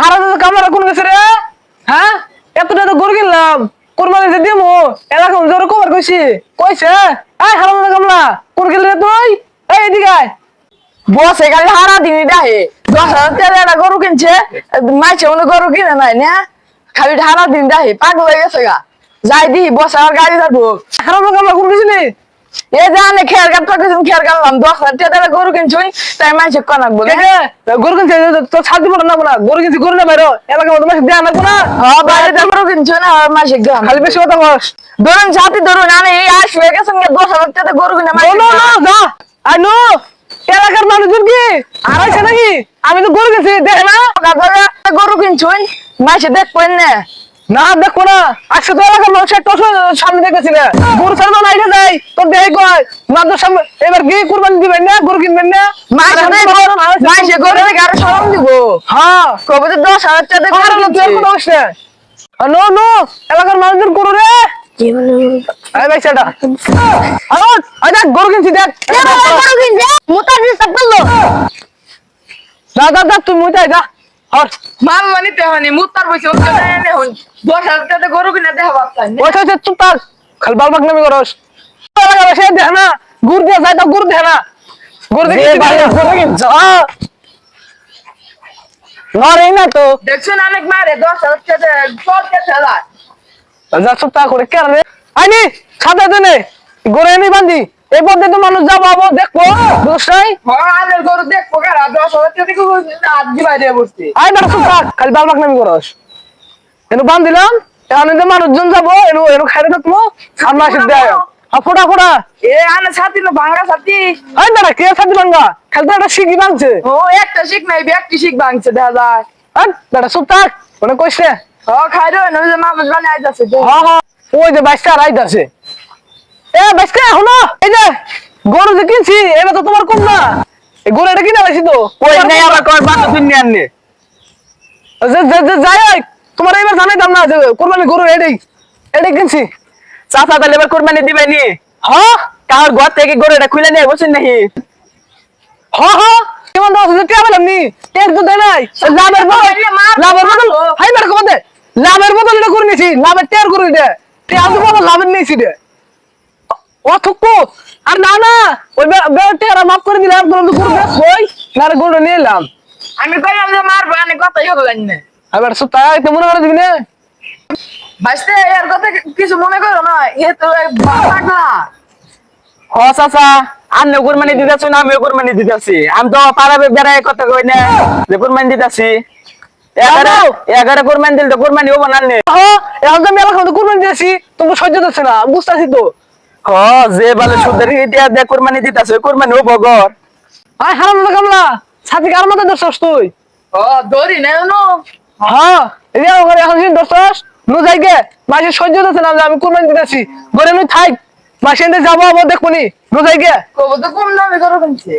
হারা তো কামলা কোন গেছে রে? হ্যাঁ? এতটা গরু কিনলাম। কোরবানি যে দিমু, এলাকা জোর কবার কইছি। কইছে, এই হারা তো কামলা কোন গেলি তুই? এদিকে আয়। বস এখানে হারা দিন দেহে দশ হাজার টাকা একটা গরু কিনছে। মাইছে মনে গরু কিনে নাই, না? খালি হারা দিন দেহে পাগল হয়ে গেছে গা। যাই দি, বস আর গাড়ি যাব হারা কামলা কোন গেছিলি? এ জানে খেয়ার কাট পাকিয়েছেন খেয়ার কাটলাম দশ হাজার টাকা একটা গরু কিনছুই তাই মাইছে কনাক বলে কে কে গরু কিনছে তো ছাদ দিব না না গরু কিনছি গরু না বাইরো এলাকা মতো মাসে দেয়া না না। হ্যাঁ বাড়িতে গরু কিনছো না আর মাইছে গান খালি বেশি কথা বস। ধরুন সাথে ধরুন আমি এই আসবে গেছেন দশ হাজার টাকা গরু কিনে মাইছে নো নো যা। I know. এলাকার মানুষজন কি? নাকি? আমি তো গরু কিনছি দেখে না। গরু কিনছুই মাইছে দেখবেন না। না দেখো না। আজকে তো এলাকার মানুষ একটা সামনে দেখেছি না। গরু ছাড়বা না এটা যাই। তোর দেহে কয়? না তোর সামনে এবার গিয়ে কুরবানি দিবেন না? গরু কিনবেন না? গরু দেখে সরম দিব। হ্যাঁ। কবে তো দশ হাজার টাকা আর গরু না তুই কিনছে। কোনো অবস্থা নো নো এলাকার মানুষজন গরু রে। আয় ভাই সেটা আরে আয় দেখ গরু কিনছি দেখ। যা যা যা তুই মুইতাই যা। মানি হন। টাকা গরু কিনে দেখা ওই চুপ থাক খাল বাল করস। দেখ না গুড় দিয়ে যায় তো গুড় দেখ না। গুড় দেখি যে ভালো গরু কিনছ নরে না তো। দেখছেন অনেক মারে দশ হাজার টাকা সব টাকা যা চুপ থাক করে কেন রে? আইনি সাথে দেনে গরু এনে বান্ধি এই পথে তো মানুষ যাব আবো দেখব। হ্যাঁ আনের গরু দেখব কারা দশ হাজার টাকা আজ দিবাই দিয়ে বসছি। আই বেটা থাক। খালি বাল নামি করস। এনু বান্ধ দিলাম এখন এনে মানুষজন যাব এনু এনু থাকব আর মাসে দেয়। ফোটা ফোটা। এ আনে না ভাঙা কে সাথে বাঙ্গা খেলতে একটা শিখি বাংছে ও একটা শিখ নাই ব্যক্তি শিখ ভাঙছে দেখা যায়। আই বেটা চুপ থাক। ওনে কইছে? ও খাই রে না যে মামা আইতাছে হ হ। ওই যে বাইশটা রাইত আছে এ বাইশটা হলো এই যে গরু যে কিনছি এটা তো তোমার কম না এই গরু এটা কিনে লাইছি তো। নাই আবার কর বাসা তুই নিয়ে আনলে? যাই তোমার এবার জানাই দাম না যে কোরবানি গরু এটাই এটাই কিনছি। চাচা তাহলে এবার কোরবানি দিবে নি। হ্যাঁ কার ঘর থেকে গরুটা খুলে নিয়ে বসেন নাকি? হ হ। কেমন দশ হাজার টাকা পেলাম নি। টের তো দেয় নাই। লাভের বদল লাভের বদল হাই বের কমাতে লাভের বদল এটা করে নিছি। লাভের টের করে দে। টের তো লাভের নিয়েছি দে। ও থুকু আর না না ওই বেড়া টের মাফ করে দিলে আর না রে গরু নিয়ে এলাম। আমি কইলাম যে মারবো আনে কথা ইয়ে না। এবার সব তাই তো মনে করে দিবি না? ভাইস্তে এর কথা কিছু মনে করো না এ তো পাগলা হ চাচা আমিও কোরবানি দিতেছি না আমিও কোরবানি দিতেছি আমি তো পাড়া বেড়ায় কথা কই না যে কোরবানি দিতেছি এগারো এগারো কোরবানি দিলে তো কোরবানি হব না এখন তো মেলা খাওয়া কোরবানি দিয়েছি তুমি সহ্য হচ্ছে না বুঝতেছি তো। হ যে বালে সুদের ইতিয়া দে কোরবানি দিতাছে কোরবানি ও বগর আয় হারাম না ছাতি কার মতো দর্শস তুই? ও দড়ি না নো হ্যাঁ এরিয়া এখন দিন দর্শস নু যাইগে মাসে সহ্য হচ্ছে না আমি কোরবানি দিতাছি। ঘরে নু থাক মাসে যাব আবার দেখুনি নি। নু যাইগে। কবে তো কম দামে করো কিনছে।